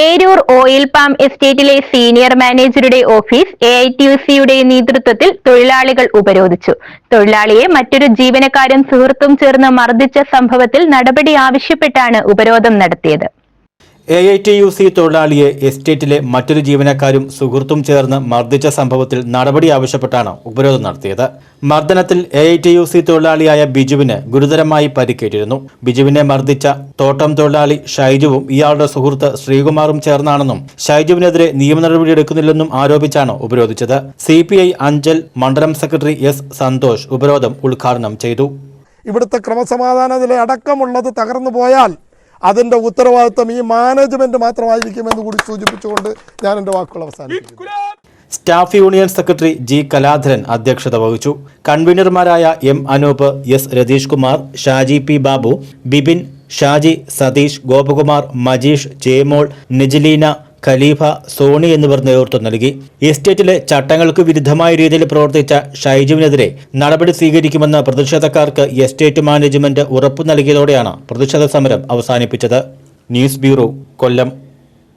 Eroor oil palm എസ്റ്റേറ്റിലെ senior മാനേജറുടെ office A I T U സിയുടെ നേതൃത്വത്തിൽ തൊഴിലാളികൾ ഉപരോധിച്ചു. തൊഴിലാളിയെ മറ്റൊരു ജീവനക്കാരും സുഹൃത്തും ചേർന്ന് മർദ്ദിച്ച സംഭവത്തിൽ നടപടി ആവശ്യപ്പെട്ടാണ് ഉപരോധം നടത്തിയത്. A I T U C തൊഴിലാളിയെ എസ്റ്റേറ്റിലെ മറ്റൊരു ജീവനക്കാരും സുഹൃത്തും ചേർന്ന് മർദ്ദിച്ച സംഭവത്തിൽ നടപടി ആവശ്യപ്പെട്ടാണ് ഉപരോധം നടത്തിയത്. മർദ്ദനത്തിൽ A I T U C തൊഴിലാളിയായ ബിജുവിന് ഗുരുതരമായി പരിക്കേറ്റിരുന്നു. ബിജുവിനെ മർദ്ദിച്ച തോട്ടം തൊഴിലാളി ഷൈജുവും ഇയാളുടെ സുഹൃത്ത് ശ്രീകുമാറും ചേർന്നാണെന്നും ഷൈജുവിനെതിരെ നിയമ നടപടി എടുക്കുന്നില്ലെന്നും ആരോപിച്ചാണ് ഉപരോധിച്ചത്. സി പി ഐ അഞ്ചൽ മണ്ഡലം സെക്രട്ടറി എസ് സന്തോഷ് ഉപരോധം ഉദ്ഘാടനം ചെയ്തു. ഇവിടുത്തെ ക്രമസമാധാന നില അടക്കമുള്ളത് തകർന്നു പോയാൽ അതിന്റെ ഉത്തരവാദിത്വം ഈ മാനേജ്മെന്റ് മാത്രമായിരിക്കുമെന്ന് കൂടി സൂചിപ്പിച്ചുകൊണ്ട് ഞാൻ എന്റെ വാക്കുകൾ അവസാനിപ്പിക്കുന്നു. Staff union secretary G Kaladharan അധ്യക്ഷത വഹിച്ചു. കൺവീനർമാരായ M Anoop S Ratheesh Kumar Shaji P Babu Bibin Shaji Satheesh Gopakumar Majeesh Jayamol Nijaleena Khaleefa Soni എന്നിവർ നേതൃത്വം നൽകി. എസ്റ്റേറ്റിലെ ചട്ടങ്ങൾക്ക് വിരുദ്ധമായ രീതിയിൽ പ്രവർത്തിച്ച ഷൈജുവിനെതിരെ നടപടി സ്വീകരിക്കുമെന്ന് പ്രതിഷേധക്കാർക്ക് എസ്റ്റേറ്റ് മാനേജ്മെന്റ് ഉറപ്പു നൽകിയതോടെയാണ് പ്രതിഷേധ സമരം അവസാനിപ്പിച്ചത്. News bureau Kollam.